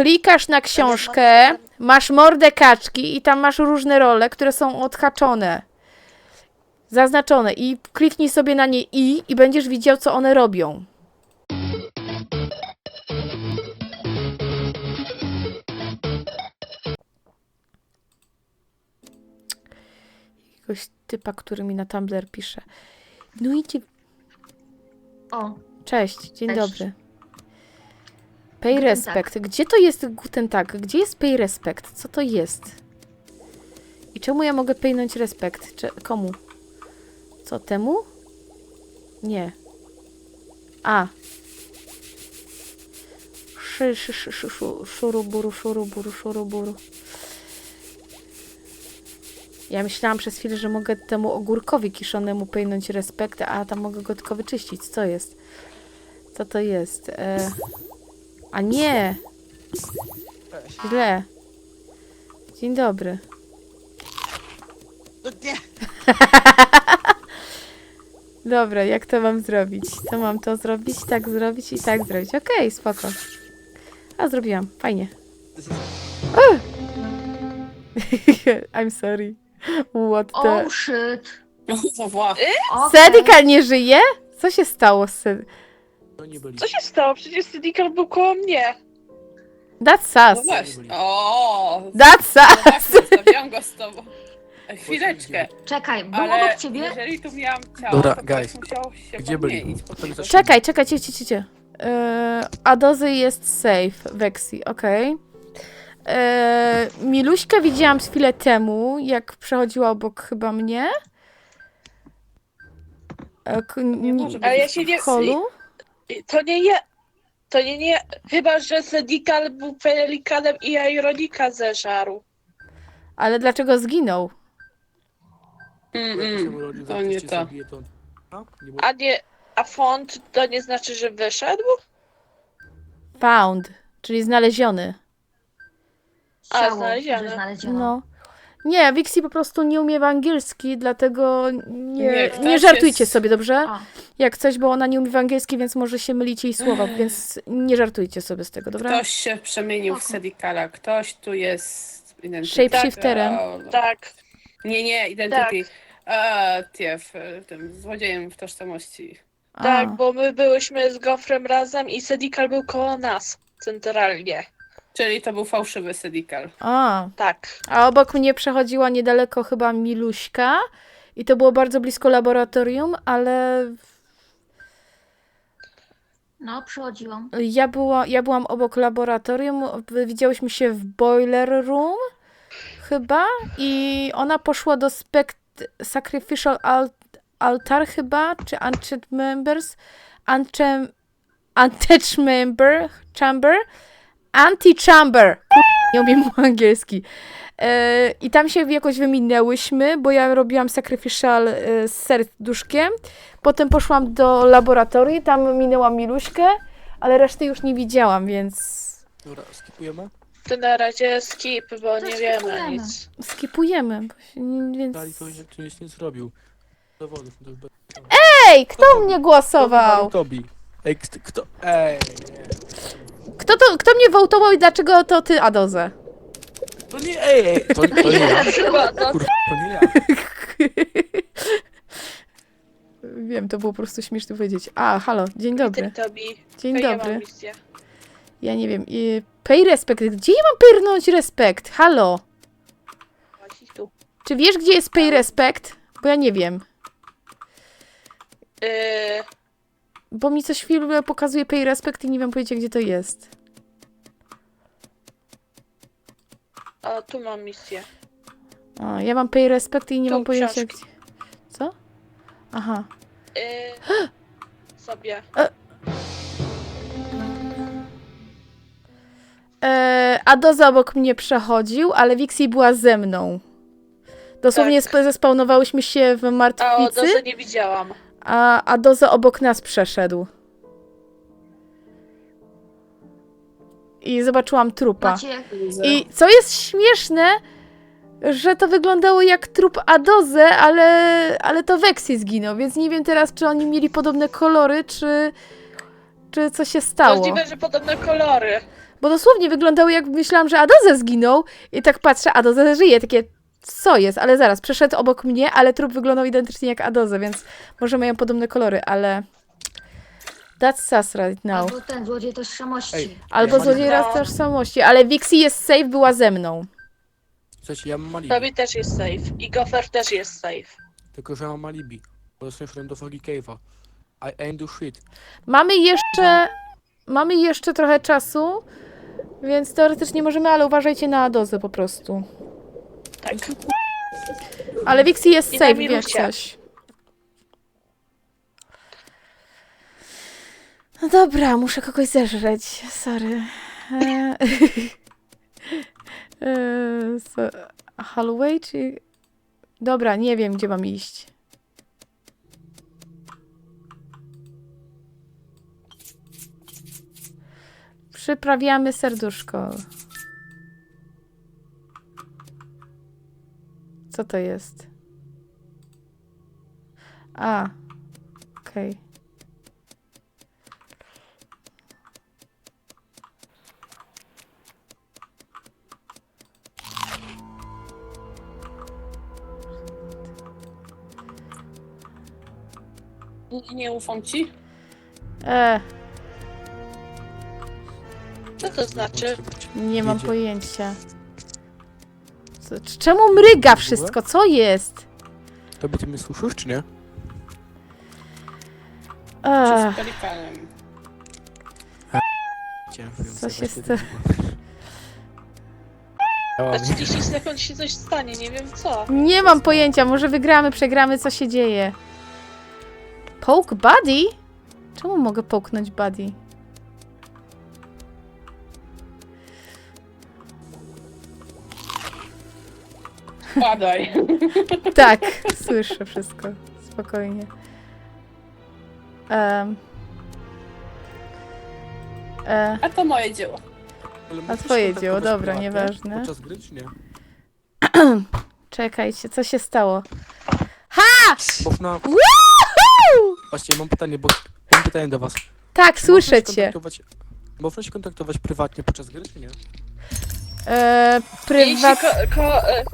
klikasz na książkę, masz mordę kaczki i tam masz różne role, które są odhaczone. Zaznaczone. I kliknij sobie na nie i i będziesz widział, co one robią. Jakiegoś typa, który mi na Tumblr pisze. No i ci... O, Cześć, dzień Cześć. dobry. Pay Guten respect. Gdzie to jest Guten Tag? Gdzie jest pay respect? Co to jest? I czemu ja mogę paynąć respekt? Cze komu? Co, temu? Nie. A. Szy, szy, szy, szy, szu, szuruburu, szuruburu, szuruburu. Ja myślałam przez chwilę, że mogę temu ogórkowi kiszonemu paynąć respekt, a tam mogę go tylko wyczyścić. Co jest? Co to jest? E... A nie! Źle. Dzień dobry. No nie. Dobra, jak to mam zrobić? To mam to zrobić, tak zrobić i tak zrobić. Okej, spoko. A zrobiłam, fajnie. I'm sorry. What the... oh shit. Okay. Sedika nie żyje? Co się stało z Sed... To nie byli. Co się stało? Przecież Syndikal był koło mnie. That's No sus. właśnie. O, That's no sus. właśnie, zostawiłam go z tobą. E, Chwileczkę, Czekaj, był ale obok ciebie? jeżeli tu miałam ciało, Dobra, to guys. musiał się Gdzie byli? podmienić. Potem zaczniemy. Czekaj, czekaj, cie, cie, cie, cie. Yy, Adozy jest safe, Vexi, okej. Yy, Miluśkę widziałam chwilę temu, jak przechodziła obok chyba mnie. E, k- Nie może być Ale ja się nie... w holu. To nie je... To nie nie... Chyba, że Syndikal był pelikanem i ja Ironika zeżarł. Ale dlaczego zginął? Mm, mm, to nie to. A? Nie było- A nie... A font to nie znaczy, że wyszedł? Found, czyli znaleziony. A, Ciało, znalezione. że znaleziono. No. Nie, Vixi po prostu nie umie w angielski, dlatego nie, Nie, nie, żartujcie jest- sobie, dobrze? O, Jak coś, bo ona nie umie w angielski, więc może się mylić jej słowa, więc nie żartujcie sobie z tego, dobra? Ktoś się przemienił w. Sedikala, ktoś tu jest... Shapeshifterem. Tak. Nie, nie, Identity. A, tief, tym złodziejem w tożsamości. A, Tak, bo my byłyśmy z Gofrem razem i Syndikal był koło nas. Centralnie. Czyli to był fałszywy Sedikal. a. Tak. A obok mnie przechodziła niedaleko chyba Miluśka i to było bardzo blisko laboratorium, ale no, przychodziłam. ja, była, ja byłam obok laboratorium, widziałyśmy się w boiler room chyba i ona poszła do spect sacrificial al altar chyba, czy uncharted members, Unchem untouched member, chamber, anti-chamber. Nie umiem mu angielski. E, I tam się jakoś wyminęłyśmy, bo ja robiłam sacrificial e, z serduszkiem. Potem poszłam do laboratorium, tam minęłam Miluśkę, ale reszty już nie widziałam, więc Dobra, skipujemy? To na razie skip, bo To nie wiemy skipujemy. nic. skipujemy. bo się nie- Więc... Dali to, że tu nic nie zrobił. Dowodów. to bez- Ej, kto mnie głosował? Tobi. Ej, kto? kto? Ej, nie. Kto, to, kto mnie wołtował i dlaczego to ty, Adoze? To nie, ej, ej. To, to nie ja. Kurwa, to nie ja. Wiem, to było po prostu śmieszne powiedzieć. A, halo, dzień dobry. Dzień dobry. Ja nie wiem. y, Pay respect. Gdzie ja mam pyrnąć respekt? Halo. Tu. Czy wiesz, gdzie jest pay respect? Bo ja nie wiem. Yy, Bo mi coś chwilę pokazuje pay respect i nie wiem powiedzieć, gdzie to jest. O, tu mam misję. A, ja mam pay respect i nie Tu mam pojęcia, książki. gdzie... Co? Aha. Yy, sobie. E, Adoza obok mnie przechodził, ale Wixie była ze mną. Dosłownie Tak. sp- zespawnowałyśmy się w A o, martwicy, dozę nie widziałam. a Adoza obok nas przeszedł. I zobaczyłam trupa. I co jest śmieszne, że to wyglądało jak trup Adoze, ale, ale to Vexi zginął, więc nie wiem teraz, czy oni mieli podobne kolory, czy, czy co się stało. Możliwe, że podobne kolory. bo dosłownie wyglądało jak myślałam, że Adoze zginął i tak patrzę, Adoze żyje, takie co jest, ale zaraz, przeszedł obok mnie, ale trup wyglądał identycznie jak Adoze, więc może mają podobne kolory, ale that's sus right now. Albo ten złodziej tożsamości. Ej. Albo Ja złodziej raz tożsamości, ale Vixie jest safe, była ze mną. Słuchajcie, ja mam alibi. Tobie też jest safe. I Gofer też jest safe. Tylko, że ja mam alibi. Bo jestem szedłem do Foggy Cave'a. I ain't do shit. Mamy jeszcze, mamy jeszcze trochę czasu, więc teoretycznie możemy, ale uważajcie na Adozę po prostu. Tak. Ale Vixie jest I na safe, wiesz minucie. coś. No dobra, muszę kogoś zeżreć, sorry. Eee, so, Holloway czy... Dobra, nie wiem, gdzie mam iść. Przyprawiamy serduszko. Co to jest? A, okej. Nie, nie ufam ci. E, Co to znaczy? nie mam Jedzie. pojęcia. Co, c- czemu mryga wszystko? Co jest? Tobie ty mnie słyszysz, czy nie? Czy z pelikanem. Chciałem Co się właśnie sta- Ja Za 30 sekund się coś stanie, nie wiem co. nie mam pojęcia, może wygramy, przegramy, co się dzieje. Poke buddy? Czemu mogę połknąć buddy? Padaj. Tak, słyszę wszystko. Spokojnie. Um. E, A to moje dzieło. A twoje dzieło, dobra, nieważne. Podczas gry, czy nie? czekajcie, co się stało? Można... Woohoo! Właśnie, mam pytanie, bo... Mam pytanie do was. Tak, Czy słyszę można się cię. kontaktować- Można się kontaktować prywatnie podczas gry, czy nie? E, Jeśli prywat... ko, ko, e,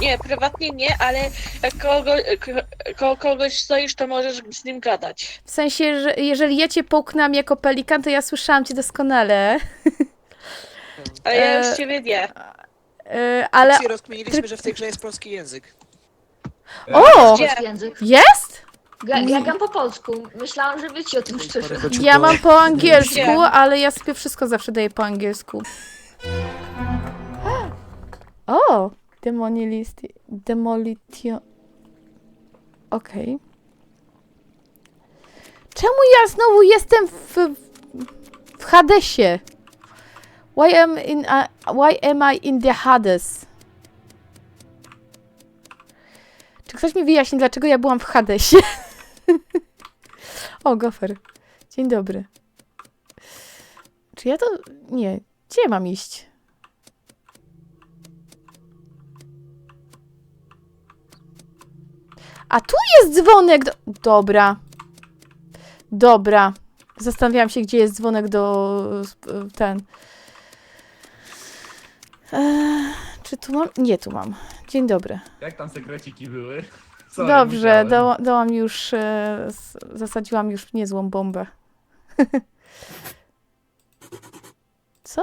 nie, prywatnie nie, ale jak kogo, ko, koło kogoś stoisz, to możesz z nim gadać. W sensie, że jeżeli ja cię połknęłam jako pelikan, to ja słyszałam cię doskonale. Ale ja E, już ciebie nie. E, ale... Ale... rozkminiliśmy, że w tej grze jest polski język. O! Polski język. Jest? Ja, ja gram po polsku. Myślałam, że wiecie o tym szczerze. Ja mam po angielsku, ale ja sobie wszystko zawsze daję po angielsku. O! Demolilisti... Demolitio... Okej. Czemu ja znowu jestem w... w Hadesie? Why am, in a, why am I in the Hades? Czy ktoś mi wyjaśni, dlaczego ja byłam w Hadesie? o, gofer. Dzień dobry. Czy ja to... Nie. Gdzie mam iść? A tu jest dzwonek do... Dobra. Dobra. Zastanawiałam się, gdzie jest dzwonek do... sp- ten... Eee, czy tu mam? Nie, tu mam. Dzień dobry. Jak tam sekreciki były? Sorry, Dobrze, musiałem. dała, dałam już, e, s- zasadziłam już niezłą bombę. Co?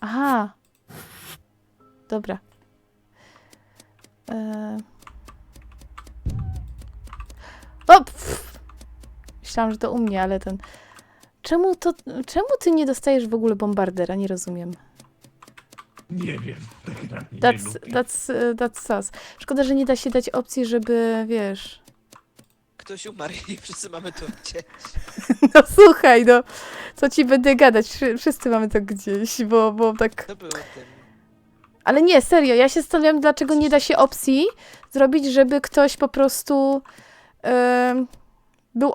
Aha. Dobra. E... O! Pff. Myślałam, że to u mnie, ale ten... Czemu to... Czemu ty nie dostajesz w ogóle bombardera? Nie rozumiem. Nie wiem. Tak gra mnie nie That's, e, that's sus. Szkoda, że nie da się dać opcji, żeby, wiesz... Ktoś umarł i wszyscy mamy to gdzie. No słuchaj, no, co ci będę gadać? Wszy- Wszyscy mamy to gdzieś, bo, bo tak... To było tym. Ale nie, serio, ja się zastanawiam, dlaczego nie da się opcji zrobić, żeby ktoś po prostu em, był,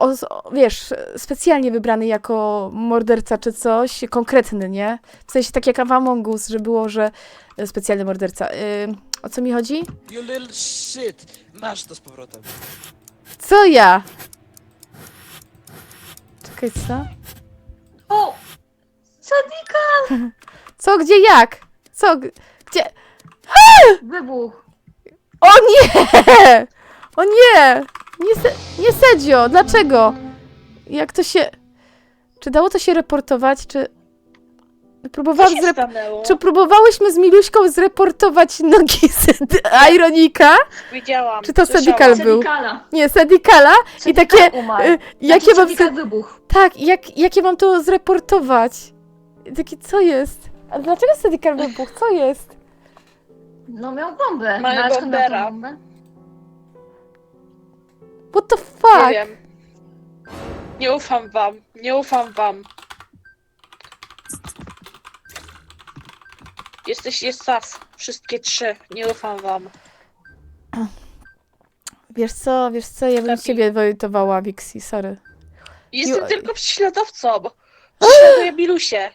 wiesz, specjalnie wybrany jako morderca czy coś, konkretny, nie? W sensie tak jak w Among Us, że było, że e, specjalny morderca. Ym, o co mi chodzi? You little shit. Masz to z powrotem. Co ja? Czekaj, co? O! Sadika! Co, gdzie, jak? Co, g- gdzie? Wybuch. O nie! O nie! Nie, se, nie Sedzio, dlaczego? Jak to się... Czy dało to się reportować, czy... Co Próbowałam się zrep... stanęło? Czy próbowałyśmy z Miluśką zreportować nogi z Ironika? Widziałam. Czy to słyszałam. Sedikal był? Sedikala. Nie, Sedikala. I Sedikal takie... umarł. Y, jakie mam... Se... wybuch. Tak, jak, jakie mam to zreportować? I Takie, co jest? A dlaczego Sedikal wybuchł? Co jest? No miał bombę. Mają bombera. bombę? What the Nie fuck? wiem. Nie ufam wam. Nie ufam wam. Jesteś jest sas. Wszystkie trzy. Nie ufam wam. Wiesz co, wiesz co, ja bym Lepiej. ciebie wojtowała, Wixi, sorry. Jestem Jo- tylko prześladowcą. Prześladuję Milusię.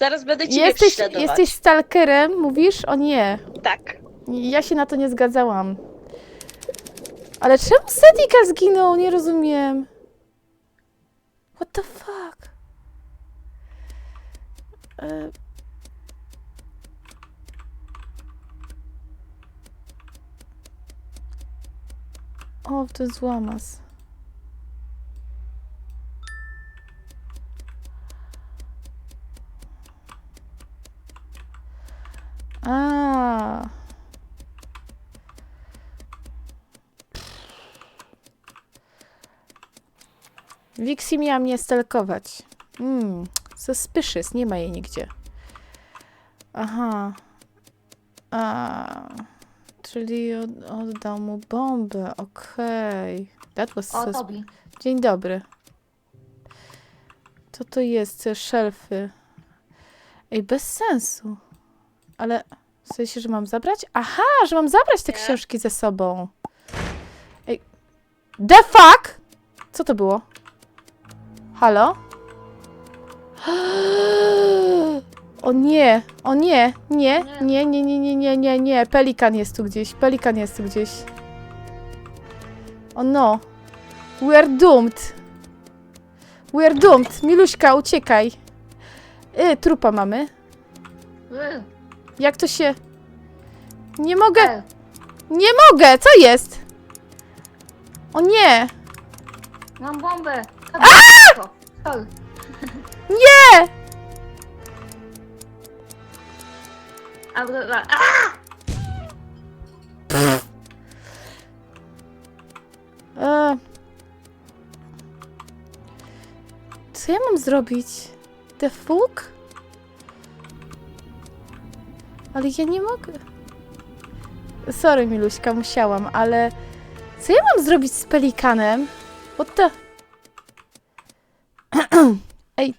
Zaraz będę ciebie Jesteś, prześladować. jesteś stalkerem, mówisz? O nie. Tak. Ja się na to nie zgadzałam. Ale czemu Sedika zginął? Nie rozumiem. What the fuck? E... O, to jest złamas. A. Wixi miała mnie stalkować. Hmm, suspicious, nie ma jej nigdzie. Aha. A, czyli od, oddał mu bombę, okej. That was O, sus- Tobi. Dzień dobry. Co to jest? Te Szelfy. Ej, bez sensu. Ale w sensie, że mam zabrać? Aha, że mam zabrać te Nie. książki ze sobą. Ej. The fuck? Co to było? Halo? O nie, o nie, nie, nie, nie, nie, nie, nie, nie, nie. Pelikan jest tu gdzieś, pelikan jest tu gdzieś. O no. We are doomed. We are doomed. Miluśka, uciekaj. Y, trupa mamy. Jak to się... Nie mogę, nie mogę, co jest? O nie, Mam bombę. A! Sorry. nie! A, a, a, E... Co ja mam zrobić? The fuck? Ale ja nie mogę. Sorry, Miluśka, musiałam, ale... Co ja mam zrobić z pelikanem? What the... Ej,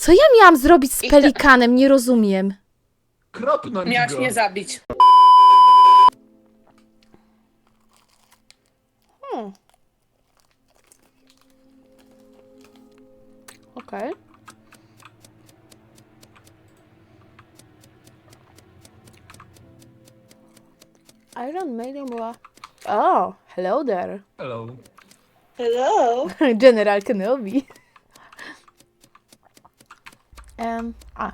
co ja miałam zrobić z pelikanem? Nie rozumiem. Kropnąć Miałaś go. mnie zabić. Hmm. Okej. Iron Maiden była... Oh, hello there. Hello. Hello. General Kenobi. Em, a,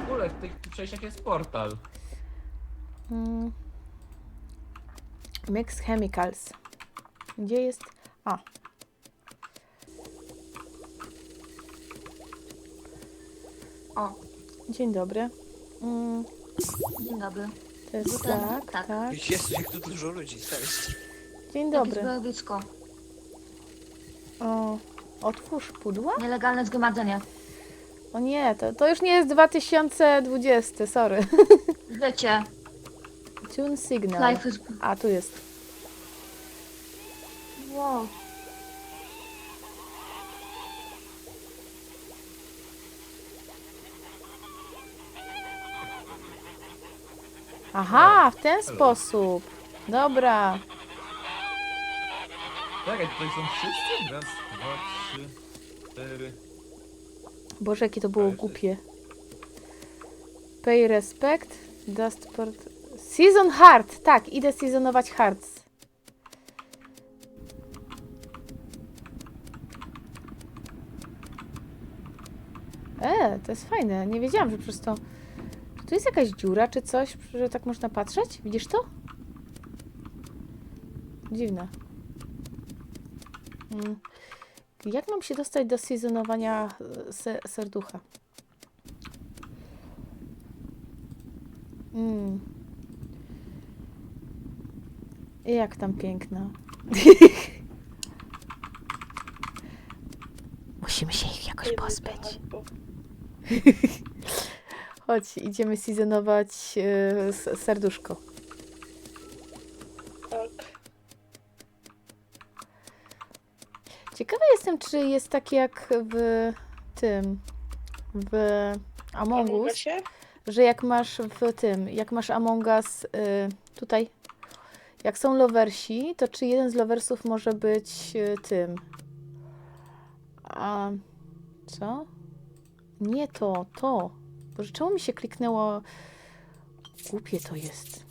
W ogóle w tych przejściach jest portal. mm, Mix Chemicals. Gdzie jest... A. O, Dzień dobry. Mm, dzień dobry. to jest Tutaj, tak, tak. tak. Jezu, jak tu dużo ludzi, to jest. Dzień dobry. zbiorowisko. O, otwórz pudła? Nielegalne zgromadzenie. O nie, to, to już nie jest 2020, sorry. Wiecie, Tune signal. life is... A, tu jest. Wow. Aha, w ten sposób. Dobra. Czekaj, tutaj są wszyscy? Raz, dwa, trzy, cztery. Boże, jakie to było głupie. Pay respect. Dustport. Season hard. Tak, idę seasonować hearts. E, to jest fajne. Nie wiedziałam, że przez to... Czy tu jest jakaś dziura, czy coś, że tak można patrzeć? Widzisz to? Dziwne. Mm. Jak mam się dostać do sezonowania e, se serducha? Mm. Jak tam piękna. Musimy się ich jakoś pozbyć. Chodź, idziemy sezonować e, serduszko. Czy jest tak jak w tym, w Among Us, że jak masz w tym, jak masz Among Us y, tutaj, jak są lowersi, to czy jeden z lowersów może być y, tym? A co? Nie to, to. Boże, czemu mi się kliknęło? Głupie to jest.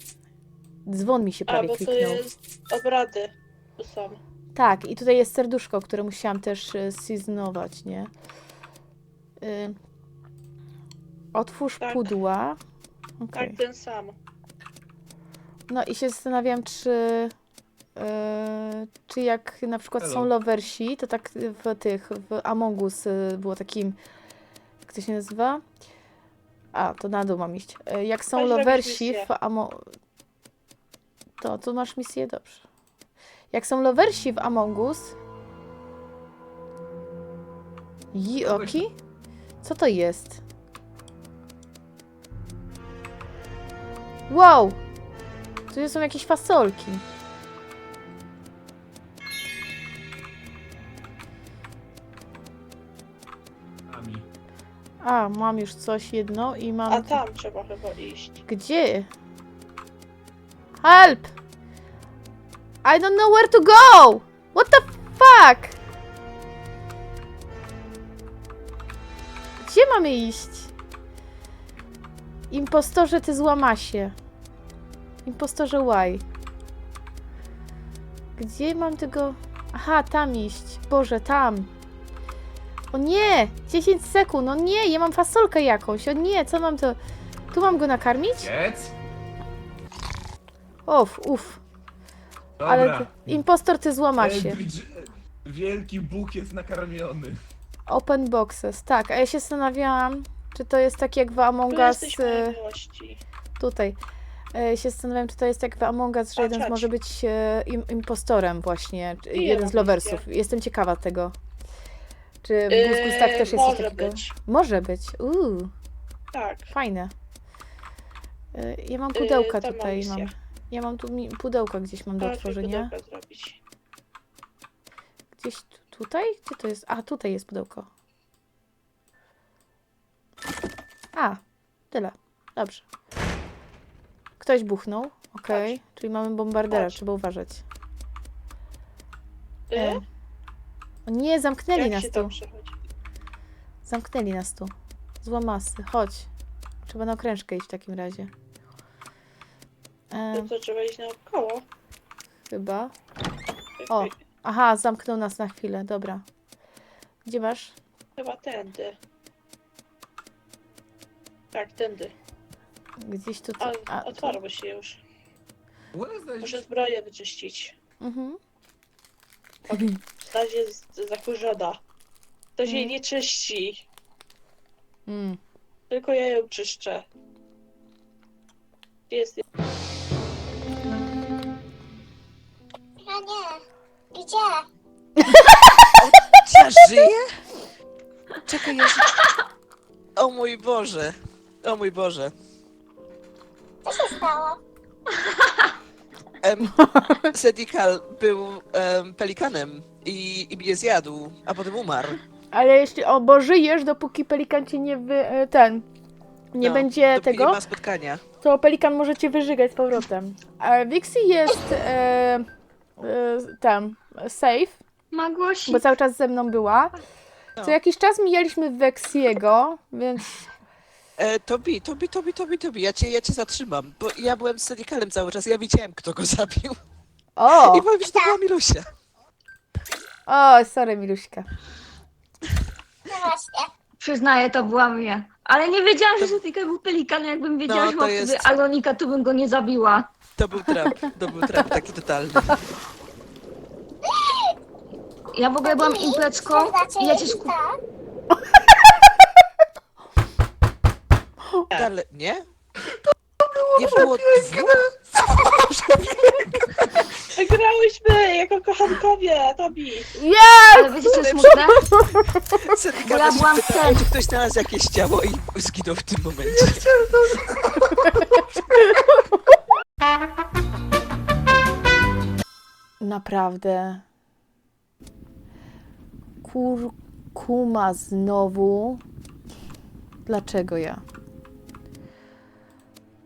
Dzwon mi się A, prawie bo to kliknął. jest obrady. Tu są. Tak, i tutaj jest serduszko, które musiałam też y, seasonować, nie? Y, otwórz Tak. pudła. Okej. Tak, ten sam. No i się zastanawiam, czy, y, czy jak na przykład są Hello. lowersi, to tak w tych, w Among Us y, było takim, jak to się nazywa? A, to na dół mam iść. Jak są robić lowersi w Among... To, tu masz misję, dobrze. Jak są lowersi w Among Us... Jioki? Co to jest? Wow! Tu są jakieś fasolki. A, mam już coś jedno i mam... A tam trzeba chyba iść. Gdzie? Help! I don't know where to go! What the fuck? Gdzie mamy iść? Impostorze, ty złamasie. Impostorze Y. Gdzie mam tego... Aha, tam iść. Boże, tam. O nie! 10 sekund, o nie! Ja mam fasolkę jakąś, o nie! Co mam to... Tu mam go nakarmić? Jedz? Uf, uf. Dobra. Ale ty, impostor ty złama się. Eldridge, Wielki Bóg jest nakarmiony. Open boxes. Tak, a ja się zastanawiałam, czy to jest tak jak w Among Tu Us y, miłości. tutaj. E, się zastanawiam, czy to jest jak w Among Us, że A, jeden z chodź. może być e, im, impostorem właśnie, czy jeden z loversów. Jestem ciekawa tego. Czy w Guzgus tak też jest Yy, coś może takiego? być. Może być. Uuu, Tak. fajne. E, ja mam Yy, pudełka tam mam tutaj. misję. Mam. Ja mam tu mi, pudełka gdzieś mam do Chodź, otworzenia. pudełka zrobić. Gdzieś tu, tutaj? Gdzie to jest? A, tutaj jest pudełko. A, tyle. Dobrze. Ktoś buchnął. Okej. Czyli mamy bombardera, Chodź. trzeba uważać. E. O nie, zamknęli Jak nas się tu. tam przechodzi? Zamknęli nas tu. Złamasy. Chodź. Trzeba na okrężkę iść w takim razie. E, to trzeba iść naokoło. chyba. O. Aha, zamknął nas na chwilę. Dobra. Gdzie masz? Chyba tędy. Tak, tędy. Gdzieś tu. A, A, tu. się już. Muszę zbroję wyczyścić. Mhm. Razie jest zakurzona. Ktoś jej Mhm. nie czyści. Mm. Tylko ja ją czyszczę. Jest Gdzie? Ja żyję? Czekaj, ja żyję. O mój Boże. O mój Boże. Co się stało? Em, Sedikal był em, pelikanem i, i mnie zjadł, a potem umarł. Ale jeśli o, bo żyjesz, dopóki pelikan cię nie wy, e, ten nie No, będzie dopóki tego, Nie ma spotkania. to pelikan może cię wyżygać z powrotem. A Vixie jest e, e, tam safe, Ma głosi. bo cały czas ze mną była. No. Co jakiś czas mijaliśmy Vexiego, więc E, Tobi, Tobi, Tobi, Tobi, Tobi, ja cię, ja cię zatrzymam, bo ja byłem z Sedikalem cały czas, ja widziałem, kto go zabił. o, I powiem, że to była Milusia. o, sorry Miluśka. No właśnie. Przyznaję, to byłam ja. Ale nie wiedziałam, że Setika był pelikanem. Jakbym wiedziała, No, że to ma wtedy jest- Aronika, to bym go nie zabiła. To był trap, to był trap taki totalny. Ja w ogóle byłam impleczką i ja cię skup... Ale, nie? Nie było dwóch? Wygrałyśmy jako kochankowie, Tobi. Ale wiecie, co jest smutne? Bo ja byłam ten. czy ktoś znalazł jakieś ciało i zginął w tym momencie. Naprawdę. Kurkuma znowu. Dlaczego ja?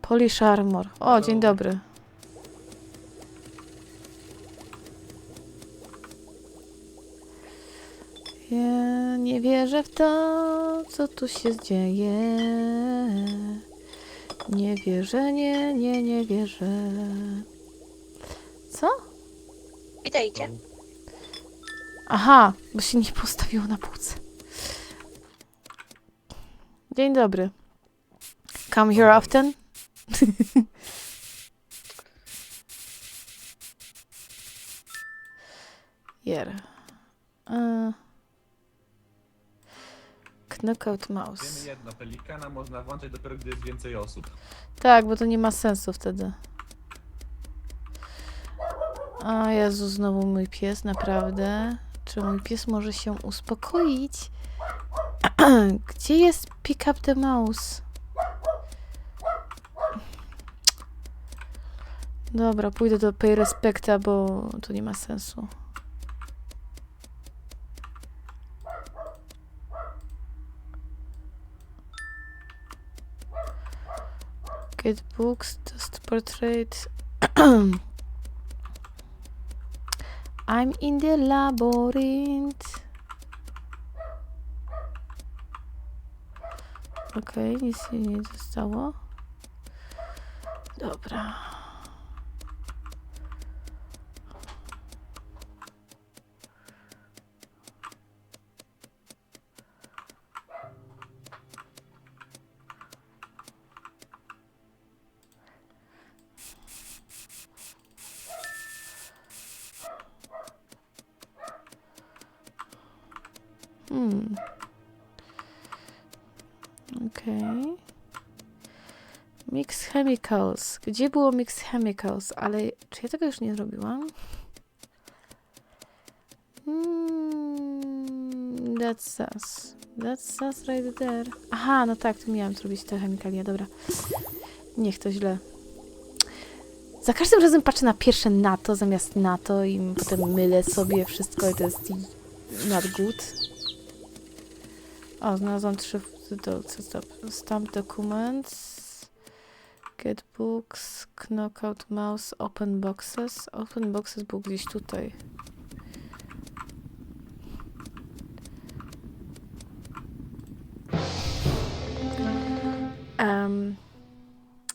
Polish Armor. O, dzień dobry. Ja nie wierzę w to, co tu się dzieje. Nie wierzę, nie, nie, nie wierzę. Co? Witajcie. Aha, bo się nie postawiło na półce. Dzień dobry. Come here often? Here. Uh, knockout Wiemy mouse. jedno, pelikana można włączać dopiero gdy jest więcej osób. Tak, bo to nie ma sensu wtedy. O Jezu, znowu mój pies, naprawdę. Mój pies może się uspokoić? Gdzie jest pick up the mouse? Dobra, pójdę do pay respecta, bo to nie ma sensu. Get books, just portrait. I'm in the labyrinth. Okej, nic się nie zostało. Dobra. Chemicals. Gdzie było Mix Chemicals? Ale czy ja tego już nie zrobiłam? Hmm, that's us. That's us right there. Aha, no tak, tu miałam zrobić te chemikalia, dobra. Niech to źle. Za każdym razem patrzę na pierwsze NATO zamiast NATO i potem mylę sobie wszystko i to jest not good. O, znalazłam trzy. To, co stop. Stamp documents. Get books. Knockout mouse. Open boxes. Open boxes był gdzieś tutaj. Em,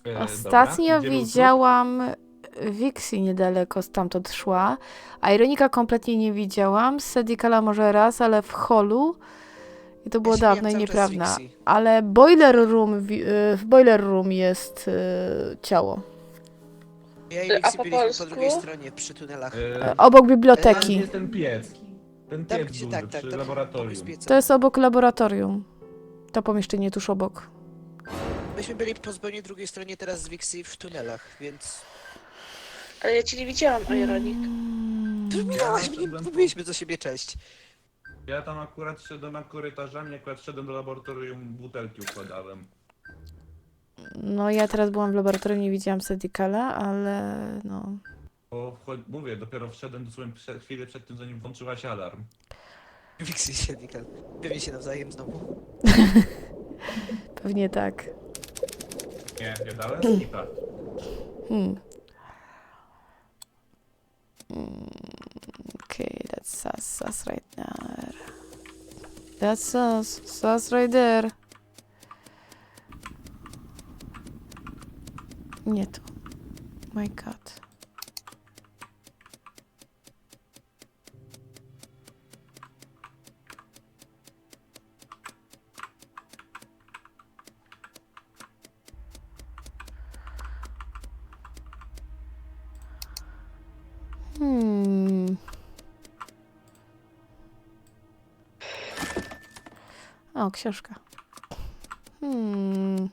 E, Ostatnio dobra, widziałam Wixi niedaleko stamtąd szła, a Ironika kompletnie nie widziałam. Sedikala może raz, ale w holu. I to było dawno i nieprawda. Ale Boiler Room, y, w Boiler Room jest y, ciało. Ja i A Wixi po byliśmy po polsku? drugiej stronie, przy tunelach. E, Obok Tam biblioteki. jest ten piec. Ten Tam, piec gdzie, duży tak, tak, przy tam laboratorium. To jest obok laboratorium. To pomieszczenie tuż obok. Myśmy byli po zupełnie drugiej stronie teraz z Wixi w tunelach, więc... Ale ja cię nie widziałam, Ironik. Mm, Ja mnie, mówiliśmy do siebie cześć. Ja tam akurat szedłem na korytarzami, akurat szedłem do laboratorium, butelki układałem. No ja teraz byłam w laboratorium, nie widziałam Sedikala, ale no... Bo wchod- mówię, dopiero wszedłem dosłownie przed, chwilę przed tym, zanim włączyłaś alarm. Wixi się Nikal. Pewnie się nawzajem znowu. Pewnie tak. Nie, ja dałem skipa. Hmm. Mm, Okay, that's us, us right there. That's us, us right there. Nie tu. My god. Książka. Hmm.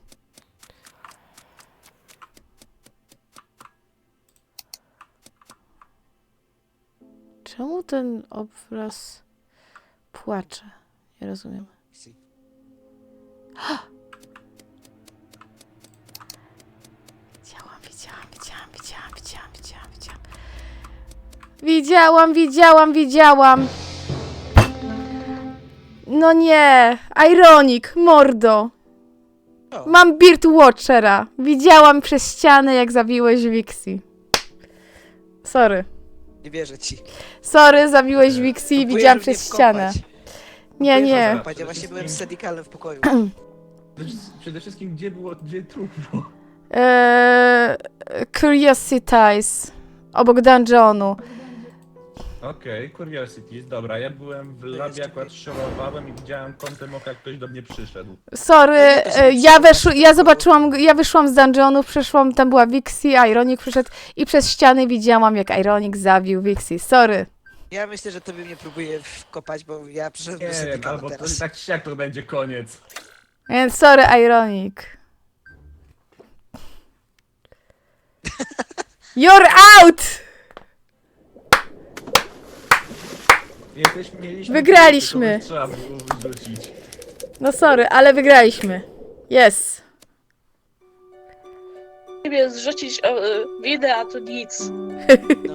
Czemu ten obraz płacze? Nie rozumiem. Widziałam, widziałam, widziałam, widziałam, widziałam, widziałam, widziałam. Widziałam, widziałam, widziałam. No nie, Ironik, mordo. O. Mam Beard Watchera. Widziałam przez ścianę, jak zabiłeś Wixie. Sorry. Nie wierzę ci. Sorry, zabiłeś Wixie i Próbujesz widziałam mnie przez wkopać. ścianę. Nie, Próbujesz mnie nie. wkopać, Ja właśnie byłem z w pokoju. Przede wszystkim gdzie było, gdzie trup było? Eee, Curiosities. Obok dungeonu. Okej, Curiosities, dobra, ja byłem w labie, akurat okej. szorowałem i widziałem kątem oka, jak ktoś do mnie przyszedł. Sorry, Ja e, ja, weszł, ja zobaczyłam, ja wyszłam z dungeonu, przeszłam, tam była Wixie, Ironic przyszedł i przez ściany widziałam, jak Ironic zabił Wixie. Sorry. Ja myślę, że tobie mnie próbuje wkopać, bo ja przyszedłem do Nie wiem, albo to, teraz. tak czy jak to będzie koniec. Więc sorry, Ironic. You're out! Jesteśmy, mieliśmy Wygraliśmy. Trzeba było wyrzucić. No sorry, ale wygraliśmy. Yes. Ciebie zrzucić o, y, wideo, a to nic. No.